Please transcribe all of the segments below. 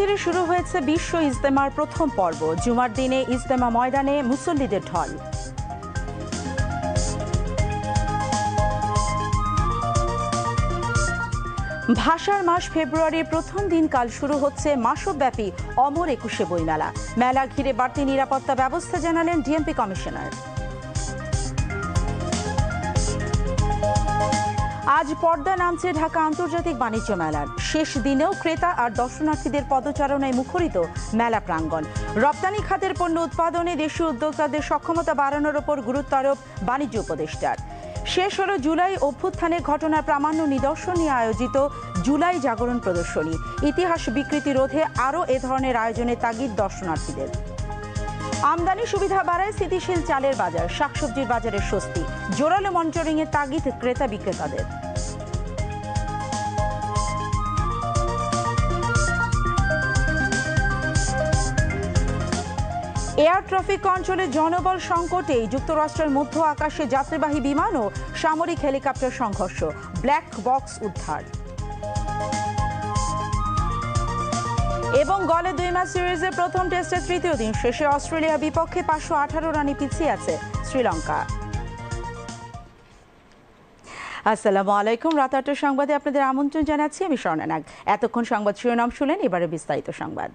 টঙ্গী শুরু হয়েছে বিশ্ব ইজতেমার প্রথম পর্ব। জুমার দিনে ইজতেমা ময়দানে মুসল্লিদের ঢল। ভাষার মাস ফেব্রুয়ারির প্রথম দিন কাল শুরু হচ্ছে মাসব্যাপী অমর একুশে বইমেলা। মেলা ঘিরে বাড়তি নিরাপত্তা ব্যবস্থা জানালেন ডিএমপি কমিশনার। আজ পর্দা নামছে ঢাকা আন্তর্জাতিক বাণিজ্য মেলার। শেষ দিনেও ক্রেতা আর দর্শনার্থীদের পদচারণায় মুখরিত মেলা প্রাঙ্গণ। রপ্তানি খাতের পণ্য উৎপাদনে দেশীয় উদ্যোক্তাদের সক্ষমতা বাড়ানোর ওপর গুরুত্ব আরোপ বাণিজ্য উপদেষ্টার। শেষ হলো জুলাই অভ্যুত্থানের ঘটনার প্রামাণ্য নিদর্শন নিয়ে আয়োজিত জুলাই জাগরণ প্রদর্শনী। ইতিহাস বিকৃতি রোধে আরও এ ধরনের আয়োজনে তাগিদ দর্শনার্থীদের। আমদানি সুবিধা বাড়ায় স্থিতিশীল চালের বাজার, শাকসবজির বাজারে স্বস্তি। জোরালো মনিটরিং এর তাগিদ ক্রেতা বিক্রেতাদের। এয়ার ট্রাফিক অঞ্চলে জনবল সংকটে যুক্তরাষ্ট্রের মধ্য আকাশে যাত্রীবাহী বিমান ও সামরিক হেলিকপ্টার সংঘর্ষ, ব্ল্যাক বক্স উদ্ধার। এবং গলে দুই ম্যাচ সিরিজের প্রথম টেস্টের তৃতীয় দিন শেষে অস্ট্রেলিয়ার বিপক্ষে পাঁচশো আঠারো রানে পিছিয়ে আছে শ্রীলঙ্কা। আসসালামু আলাইকুম। রাত আটটার সংবাদে আপনাদের আমন্ত্রণ জানাচ্ছি আমি স্বর্ণানাগ এতক্ষণ সংবাদ শিরোনাম শুনেন এবারে বিস্তারিত সংবাদ।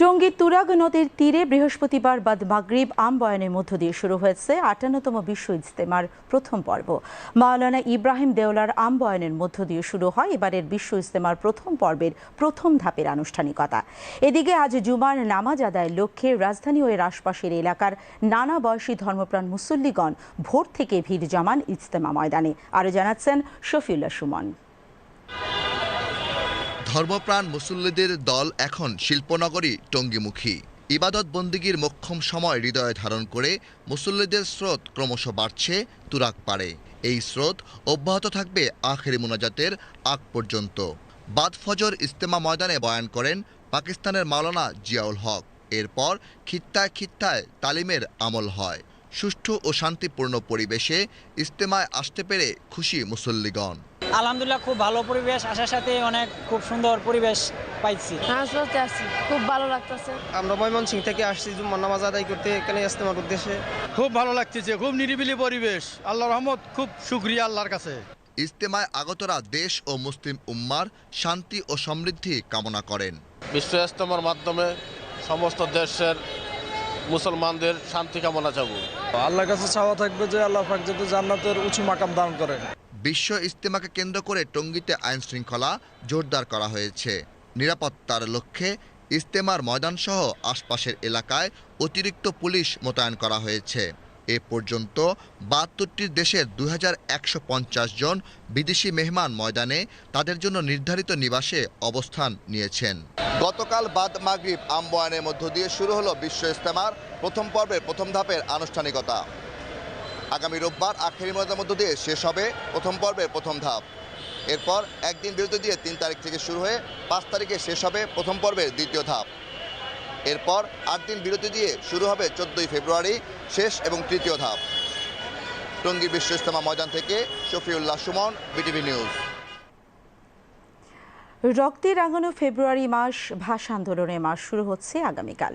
টঙ্গী তুরাগ নদীর তীরে বৃহস্পতিবার বাদ মাগরিব আম বয়ানের মধ্য দিয়ে শুরু হয়েছে আটান্নতম বিশ্ব ইজতেমার প্রথম পর্ব। মাওলানা ইব্রাহিম দেওলার আম বয়ানের মধ্য দিয়ে শুরু হয় এবারের বিশ্ব ইজতেমার প্রথম পর্বের প্রথম ধাপের আনুষ্ঠানিকতা। এদিকে আজ জুমার নামাজ আদায়ের লক্ষ্যে রাজধানী ও এর আশপাশের এলাকার নানা বয়সী ধর্মপ্রাণ মুসল্লিগণ ভোর থেকে ভিড় জমান ইজতেমা ময়দানে। আরও জানাচ্ছেন শফিউল্লাহ সুমন। ধর্মপ্রাণ মুসল্লিদের দল এখন শিল্পনগরী টঙ্গিমুখী। ইবাদত বন্দিগির মক্ষম সময় হৃদয়ে ধারণ করে মুসল্লিদের স্রোত ক্রমশ বাড়ছে তুরাক পাড়ে এই স্রোত অব্যাহত থাকবে আখেরি মোনাজাতের আগ পর্যন্ত। বাদ ফজর ইস্তেমা ময়দানে বয়ান করেন পাকিস্তানের মাওলানা জিয়াউল হক। এরপর খিত্তায় খিত্তায় তালিমের আমল হয়। সুষ্ঠু ও শান্তিপূর্ণ পরিবেশে ইস্তেমায় আসতে পেরে খুশি মুসল্লিগণ। আলহামদুলিল্লাহ খুব ভালো পরিবেশ আসার সাথে অনেক খুব সুন্দর পরিবেশ পাইছি। হ্যাঁ আসছি খুব ভালো লাগতেছে। আমরা ময়মনসিং থেকে আসছি জুম্মার নামাজ আদায় করতে এখানে ইস্তেমার উদ্দেশ্যে। খুব ভালো লাগতেছে খুব নিরিবিলি পরিবেশ। আল্লাহ রহমত খুব সুক্রিয়া আল্লাহর কাছে। ইজতেমায় আগতরা দেশ ও মুসলিম উম্মার শান্তি ও সমৃদ্ধি কামনা করেন। বিশ্ব ইজতেমার মাধ্যমে সমস্ত দেশের মুসলমানদের শান্তি কামনা চাবো। আল্লাহর কাছে চাওয়া থাকবে যে আল্লাহ পাক যাতে জান্নাতের উঁচু মাকাম দান করেন। বিশ্ব ইজতেমাকে কেন্দ্র করে টঙ্গীতে আইন শৃঙ্খলা জোরদার করা হয়েছে। নিরাপত্তার লক্ষ্যে ইজতেমার ময়দানসহ আশপাশের এলাকায় অতিরিক্ত পুলিশ মোতায়েন করা হয়েছে। এ পর্যন্ত বাহাত্তরটি দেশের দু হাজার একশো পঞ্চাশ জন বিদেশি মেহমান ময়দানে তাদের জন্য নির্ধারিত নিবাসে অবস্থান নিয়েছেন। গতকাল বাদ মাগরিব আমবয়ানের মধ্য দিয়ে শুরু হলো বিশ্ব ইজতেমার প্রথম পর্বের প্রথম ধাপের আনুষ্ঠানিকতা। আগামী রোববার আখেরি মধ্য দিয়ে শেষ হবে প্রথম পর্বের প্রথম ধাপ। এরপর একদিন বিরতি দিয়ে তিন তারিখ থেকে শুরু হয়ে পাঁচ তারিখে শেষ হবে প্রথম পর্বের দ্বিতীয় ধাপ। এরপর আট দিন বিরতি দিয়ে শুরু হবে চোদ্দই ফেব্রুয়ারি শেষ এবং তৃতীয় ধাপ। টঙ্গী বিশ্ব ইস্তেমা ময়দান থেকে শফিউল্লাহ সুমন, বিটিভি নিউজ। রক্তে রাঙানো ফেব্রুয়ারি মাস ভাষা আন্দোলনের মাস শুরু হচ্ছে আগামীকাল।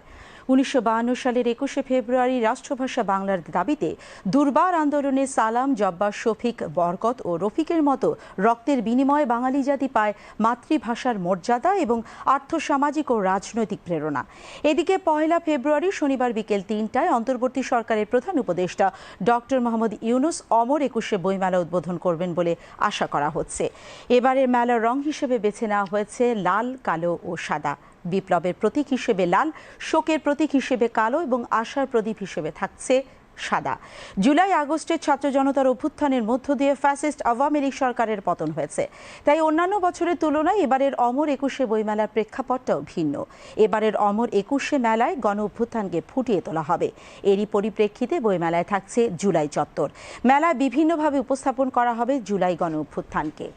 উনিশশো সালের একুশে ফেব্রুয়ারি রাষ্ট্রভাষা বাংলার দাবিতে দুর্বার আন্দোলনে সালাম, জব্বার, শফিক, বরকত ও রফিকের মতো রক্তের বিনিময়ে বাঙালি জাতি পায় মাতৃভাষার মর্যাদা এবং আর্থসামাজিক ও রাজনৈতিক প্রেরণা। এদিকে পয়লা ফেব্রুয়ারি শনিবার বিকেল তিনটায় অন্তর্বর্তী সরকারের প্রধান উপদেষ্টা ডক্টর মোহাম্মদ ইউনুস অমর একুশে বইমেলা উদ্বোধন করবেন বলে আশা করা হচ্ছে। এবারের মেলার রং হিসেবে বেছে নেওয়া হয়েছে লাল, কালো ও সাদা। বিপ্লবের প্রতীক হিসেবে লাল, শোকের প্রতীক হিসেবে কালো এবং আশার প্রদীপ হিসেবে থাকছে সাদা। জুলাই আগস্টের ছাত্র জনতার অভ্যুত্থানের মধ্য দিয়ে ফ্যাসিস্ট আওয়ামী লীগ সরকারের পতন হয়েছে। তাই অন্যান্য বছরের তুলনায় এবারের অমর একুশে বইমেলার প্রেক্ষাপটটাও ভিন্ন। এবারের অমর একুশে মেলায় গণ অভ্যুত্থানকে ফুটিয়ে তোলা হবে। এরই পরিপ্রেক্ষিতে বইমেলায় থাকছে জুলাই চত্বর। মেলায় বিভিন্নভাবে উপস্থাপন করা হবে জুলাই গণ অভ্যুত্থানকে।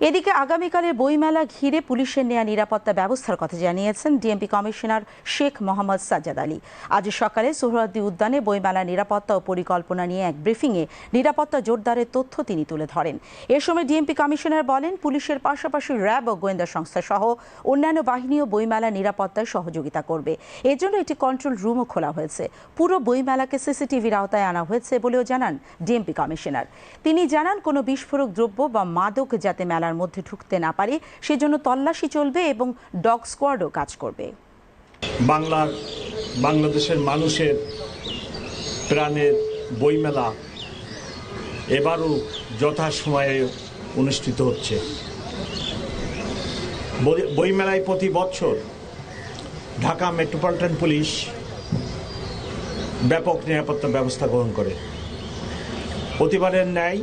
এদিকে আগামীকালের বইমেলা ঘিরে পুলিশের নেয়া নিরাপত্তা ব্যবস্থার কথা জানিয়েছেন ডিএমপি কমিশনার শেখ মোহাম্মদ সাজ্জাদ আলী। আজ সকালে সোহরাদ্দি উদ্যানে বইমেলা নিরাপত্তা ও পরিকল্পনা নিয়ে এক ব্রিফিংয়ে নিরাপত্তা জোরদারের তথ্য তিনি তুলে ধরেন। এ সময় ডিএমপি কমিশনার বলেন, পুলিশের পাশাপাশি র্যাব ও গোয়েন্দা সংস্থা সহ অন্যান্য বাহিনীও বইমেলা নিরাপত্তায় সহযোগিতা করবে। এজন্য একটি কন্ট্রোল রুমও খোলা হয়েছে। পুরো বইমেলাকে সিসিটিভির আওতায় আনা হয়েছে বলেও জানান ডিএমপি কমিশনার। তিনি জানান, কোনো বিস্ফোরক দ্রব্য বা মাদক যাতে মেলার মধ্যে ঢুকতে না পারে, সেজন্য তল্লাশি চলবে এবং ডগ স্কোয়াডও কাজ করবে। বাংলার, বাংলাদেশের মানুষের প্রাণের বইমেলা এবারও যথাসময়ে অনুষ্ঠিত হচ্ছে। বই- বইমেলায় প্রতি বছর ঢাকা মেট্রোপলিটন পুলিশ ব্যাপক নিরাপত্তা ব্যবস্থা গ্রহণ করে। প্রতিবারের ন্যায়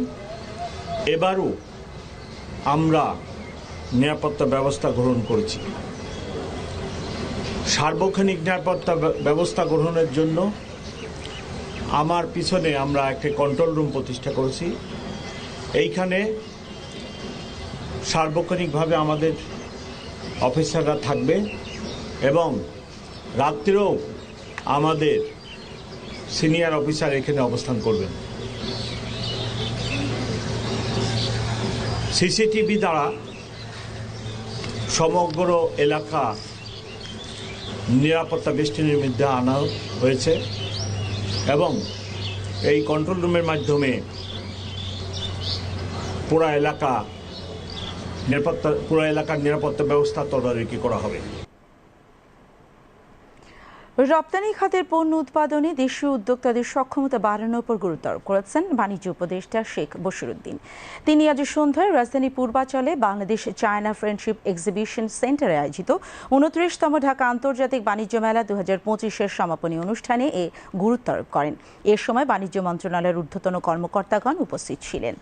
এবারও আমরা নিরাপত্তা ব্যবস্থা গ্রহণ করেছি। সার্বক্ষণিক নিরাপত্তা ব্যবস্থা গ্রহণের জন্য আমার পিছনে আমরা একটি কন্ট্রোল রুম প্রতিষ্ঠা করেছি। এইখানে সার্বক্ষণিকভাবে আমাদের অফিসাররা থাকবে এবং রাত্রেও আমাদের সিনিয়র অফিসার এখানে অবস্থান করবেন। সিসিটিভি দ্বারা সমগ্র এলাকা নিরাপত্তা বেষ্টনীর মধ্যে আনা হয়েছে এবং এই কন্ট্রোল রুমের মাধ্যমে পুরা এলাকা নিরাপত্তা, পুরা এলাকার নিরাপত্তা ব্যবস্থা তদারকি করা হবে। রপ্তানি খাতের পণ্য উৎপাদনে দেশীয় উদ্যোক্তাদের সক্ষমতা বাড়ানোর উপর গুরুত্ব আরোপ করেছেন বাণিজ্য উপদেষ্টা শেখ বশিরুদ্দিন। তিনি আজ সন্ধ্যায় রাজধানী পূর্বাচলে বাংলাদেশ চায়না ফ্রেন্ডশিপ এক্সিবিশন সেন্টারে আয়োজিত উনত্রিশতম ঢাকা আন্তর্জাতিক বাণিজ্য মেলা দু হাজার পঁচিশের সমাপনী অনুষ্ঠানে এ গুরুত্ব আরোপ করেন। এ সময় বাণিজ্য মন্ত্রণালয়ের ঊর্ধ্বতন কর্মকর্তাগণ উপস্থিত ছিলেন।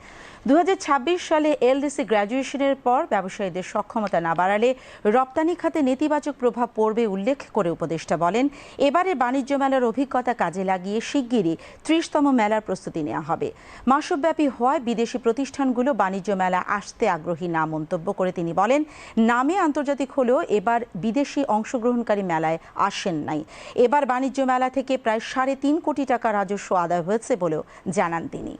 দু হাজার ছাব্বিশ সালে এলডিসি গ্র্যাজুয়েশনের পর ব্যবসায়ীদের সক্ষমতা না বাড়ালে রপ্তানি খাতে নেতিবাচক প্রভাব পড়বে উল্লেখ করে উপদেষ্টা বলেন। এবারে বাণিজ্য মেলার অভিজ্ঞতা কাজে লাগিয়ে শিগগিরই ত্রিশতম মেলার প্রস্তুতি নেওয়া হবে। মাসব্যাপী হওয়ায় বিদেশি প্রতিষ্ঠানগুলো বাণিজ্য মেলা আসতে আগ্রহী না মন্তব্য করে তিনি বলেন, নামে আন্তর্জাতিক হলেও এবার বিদেশি অংশগ্রহণকারী মেলায় আসেন নাই। এবার বাণিজ্য মেলা থেকে প্রায় সাড়ে তিন কোটি টাকা রাজস্ব আদায় হয়েছে বলেও জানান তিনি।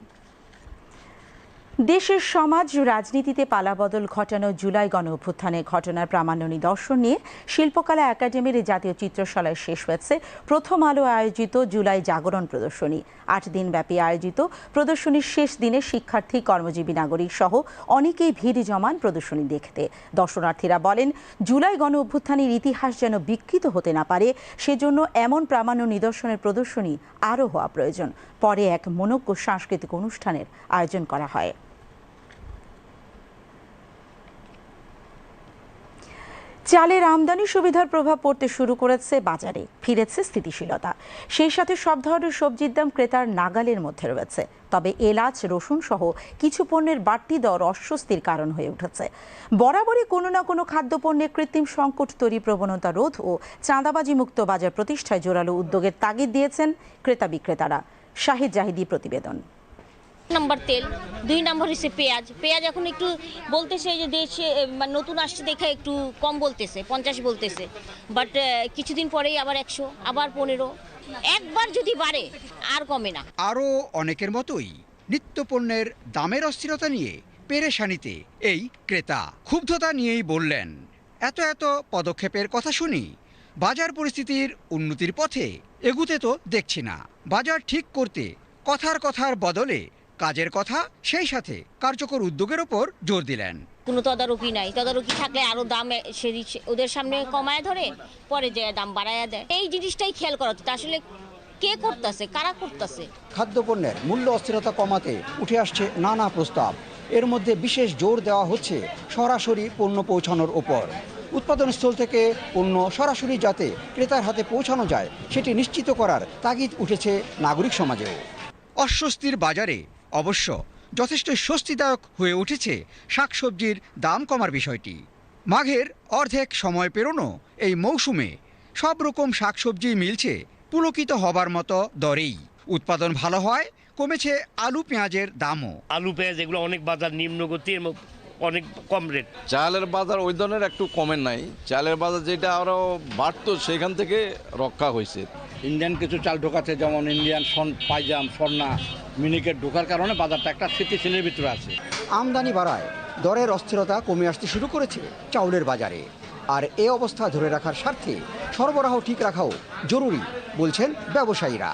দেশের সমাজ রাজনীতিতে পালাবদল ঘটানো জুলাই গণ অভ্যুত্থানের ঘটনার প্রামাণ্য নিদর্শন নিয়ে শিল্পকলা একাডেমির জাতীয় চিত্রশালায় শেষ হয়েছে প্রথম আলো আয়োজিত জুলাই জাগরণ প্রদর্শনী। আট দিনব্যাপী আয়োজিত প্রদর্শনীর শেষ দিনে শিক্ষার্থী, কর্মজীবী, নাগরিক সহ অনেকেই ভিড় জমান প্রদর্শনী দেখতে। দর্শনার্থীরা বলেন, জুলাই গণ অভ্যুত্থানের ইতিহাস যেন বিকৃত হতে না পারে, সেজন্য এমন প্রামাণ্য নিদর্শনের প্রদর্শনী আরও হওয়া প্রয়োজন। পরে এক মনোজ্ঞ সাংস্কৃতিক অনুষ্ঠানের আয়োজন করা হয়। চালের আমদানি সুবিধার প্রভাব পড়তে শুরু করেছে বাজারে, ফিরেছে স্থিতিশীলতা। সেই সাথে সব ধরনের সবজির দাম ক্রেতার নাগালের মধ্যে রয়েছে। তবে এলাচ, রসুন সহ কিছু পণ্যের বাড়তি দর অস্বস্তির কারণ হয়ে উঠেছে। বরাবরই কোনো না কোনো খাদ্যপণ্যে কৃত্রিম সংকট তৈরি প্রবণতা রোধ ও চাঁদাবাজি মুক্ত বাজার প্রতিষ্ঠায় জোরালো উদ্যোগের তাগিদ দিয়েছেন ক্রেতা বিক্রেতারা। শাহিদ জাহিদি প্রতিবেদন। নাম্বার তেল, দুই নম্বর হচ্ছে পেঁয়াজ। পেঁয়াজ এখন একটু বলতেছে যে দেশে নতুন আসছে দেখে একটু কম বলতেছে, পঞ্চাশ বলতেছে। বাট কিছুদিন পরেই আবার একশো, আবার পনেরো। একবার যদি বাড়ে, আর কমে না। আরও অনেকের মতোই নিত্যপণ্যের দামের অস্থিরতা নিয়ে পেরেশানিতে এই ক্রেতা ক্ষুব্ধতা নিয়েই বললেন, এত এত পদক্ষেপের কথা শুনি, বাজার পরিস্থিতির উন্নতির পথে এগুতে তো দেখছি না। বাজার ঠিক করতে কথার কথার বদলে কাজের কথা সেই সাথে কার্যকর উদ্যোগের ওপর জোর দিলেন। কোনো তদারকি নাই। তদারকি থাকলে আরও দাম সে- ওদের সামনে কমায় ধরে পরে যে দাম বাড়ায়া দেয়। এই জিনিসটাই খেয়াল করা উচিত। আসলে কে করতেছে? কারা করতেছে? খাদ্যপণ্যের মূল্য অস্থিরতা কমাতে উঠে আসছে নানা প্রস্তাব। এর মধ্যে বিশেষ জোর দেওয়া হচ্ছে সরাসরি পণ্য পৌঁছানোর ওপর। উৎপাদনস্থল থেকে পণ্য সরাসরি যাতে ক্রেতার হাতে পৌঁছানো যায় সেটি নিশ্চিত করার তাগিদ উঠেছে নাগরিক সমাজেও। অস্বস্তির বাজারে অবশ্য যথেষ্ট স্বস্তিদায়ক হয়ে উঠেছে শাকসবজির দাম কমার বিষয়টি। মাঘের অর্ধেক সময় পেরোনো এই মৌসুমে সব রকম শাকসবজি মিলছে পুলকিত হবার মতো দরেই। উৎপাদন ভালো হয়, কমেছে আলু পেঁয়াজের দামও। আলু পেঁয়াজ এগুলো অনেক বাজার নিম্নগতির অনেক কম রেট চালের বাজার ওই ধরনের একটু কমের নাই। চালের বাজার যেটা আরও বাড়তো সেখান থেকে রক্ষা হয়েছে। ইন্ডিয়ান কিছু চাল ঢোকাচ্ছে যেমন ইন্ডিয়ান সন পাইজাম স্বর্ণা মিনিকেট ঢোকার কারণে বাজারটা একটা স্থিতিশীলের ভিতরে আছে। আমদানি বাড়ায় দরের অস্থিরতা কমে আসতে শুরু করেছে চাউলের বাজারে। আর এ অবস্থা ধরে রাখার স্বার্থে সরবরাহ ঠিক রাখাও জরুরি বলছেন ব্যবসায়ীরা।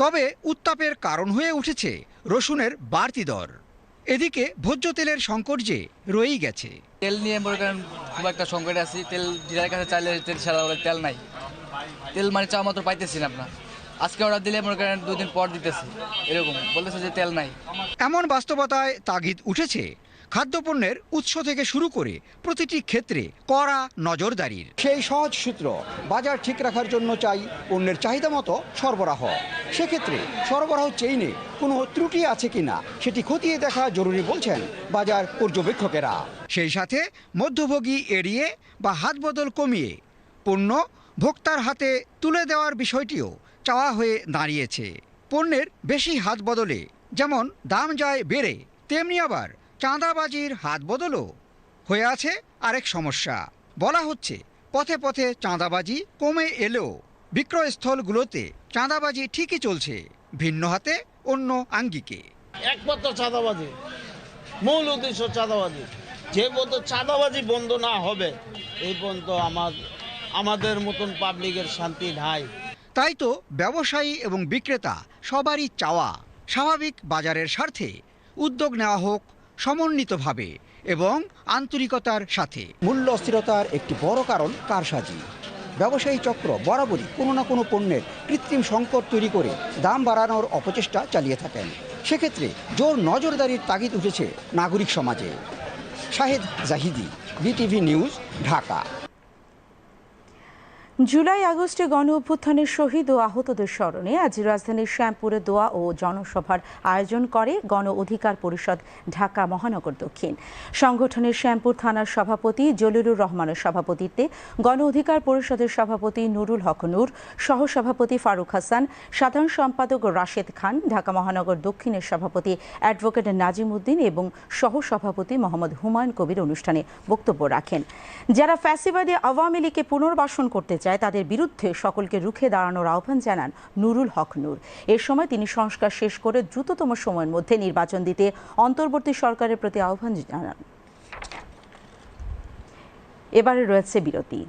তবে উত্তাপের কারণ হয়ে উঠেছে রসুনের বাড়তি দর। এদিকে ভোজ্য তেলের সংকট যে রয়েই গেছে। তেল নিয়ে মনে করেন খুব একটা সংকটে আছি। তেল ডিলারের কাছে চাইলে তেল ছাড়া বলে তেল নাই। তেল মানে চাওয়া মাত্র পাইতেছি না আপনার। আজকে অর্ডার দিলে মনে করেন দুদিন পর দিতেছি। এরকম বলতেছে যে তেল নাই। এমন বাস্তবতায় তাগিদ উঠেছে। খাদ্যপণ্যের উৎস থেকে শুরু করে প্রতিটি ক্ষেত্রে কড়া নজরদারির। সেই সহজ সূত্র বাজার ঠিক রাখার জন্য চাই পণ্যের চাহিদা মতো সরবরাহ। সেক্ষেত্রে সরবরাহ চেইনে কোনো ত্রুটি আছে কিনা সেটি খতিয়ে দেখা জরুরি বলছেন বাজার পর্যবেক্ষকেরা। সেই সাথে মধ্যভোগী এড়িয়ে বা হাত বদল কমিয়ে পণ্য ভোক্তার হাতে তুলে দেওয়ার বিষয়টিও চাওয়া হয়ে দাঁড়িয়েছে। পণ্যের বেশি হাত বদলে যেমন দাম যায় বেড়ে তেমনি আবার চাঁদাবাজির হাত বদলও হয়ে আছে আরেক সমস্যা। বলা হচ্ছে পথে পথে চাঁদাবাজি কমে এলেও বিক্রয়স্থলগুলোতে চাঁদাবাজি ঠিকই চলছে ভিন্ন হাতে অন্য আঙ্গিকে। একমাত্র চাঁদাবাজি মূল উদ্দেশ্য চাঁদাবাজি। যে পর্যন্ত চাঁদাবাজি বন্ধ না হবে এই পর্যন্ত আমার আমাদের মতন পাবলিকের শান্তি নাই। তাই তো ব্যবসায়ী এবং বিক্রেতা সবারই চাওয়া স্বাভাবিক বাজারের স্বার্থে উদ্যোগ নেওয়া হোক সমন্বিতভাবে এবং আন্তরিকতার সাথে। মূল্য অস্থিরতার একটি বড় কারণ কারসাজি। ব্যবসায়ী চক্র বরাবরই কোনো না কোনো পণ্যের কৃত্রিম সংকট তৈরি করে দাম বাড়ানোর অপচেষ্টা চালিয়ে থাকেন। সেক্ষেত্রে জোর নজরদারির তাগিদ উঠেছে নাগরিক সমাজে। Shahed Zahidi, BTV news, Dhaka. July আগস্টে গণ অভ্যুত্থানের শহীদ ও আহতদের স্মরণে আজ রাজধানীর শ্যামপুরে দোয়া ও জনসভার আয়োজন করে গণ অধিকার পরিষদ ঢাকা মহানগর দক্ষিণ। সংগঠনের শ্যামপুর থানার সভাপতি জলিলুর রহমানের সভাপতিত্বে গণ অধিকার পরিষদের সভাপতি নুরুল হক নূর, সহসভাপতি ফারুক হাসান, সাধারণ সম্পাদক রাশেদ খান, ঢাকা মহানগর দক্ষিণের সভাপতি অ্যাডভোকেট নাজিম উদ্দিন এবং সহসভাপতি মোহাম্মদ হুমায়ুন কবির অনুষ্ঠানে বক্তব্য রাখেন। যারা ফ্যাসিবাদী আওয়ামী লীগকে পুনর্বাসন করতে চায় তাদের বিরুদ্ধে সকলকে রুখে দাঁড়ানোর আহ্বান জানান নুরুল হক নূর। এ সময় তিনি সংস্কার শেষ করে দ্রুততম সময়ের মধ্যে নির্বাচন দিতে অন্তর্বর্তী সরকারের প্রতি আহ্বান জানান। এবারে রয়েছে বিরতি।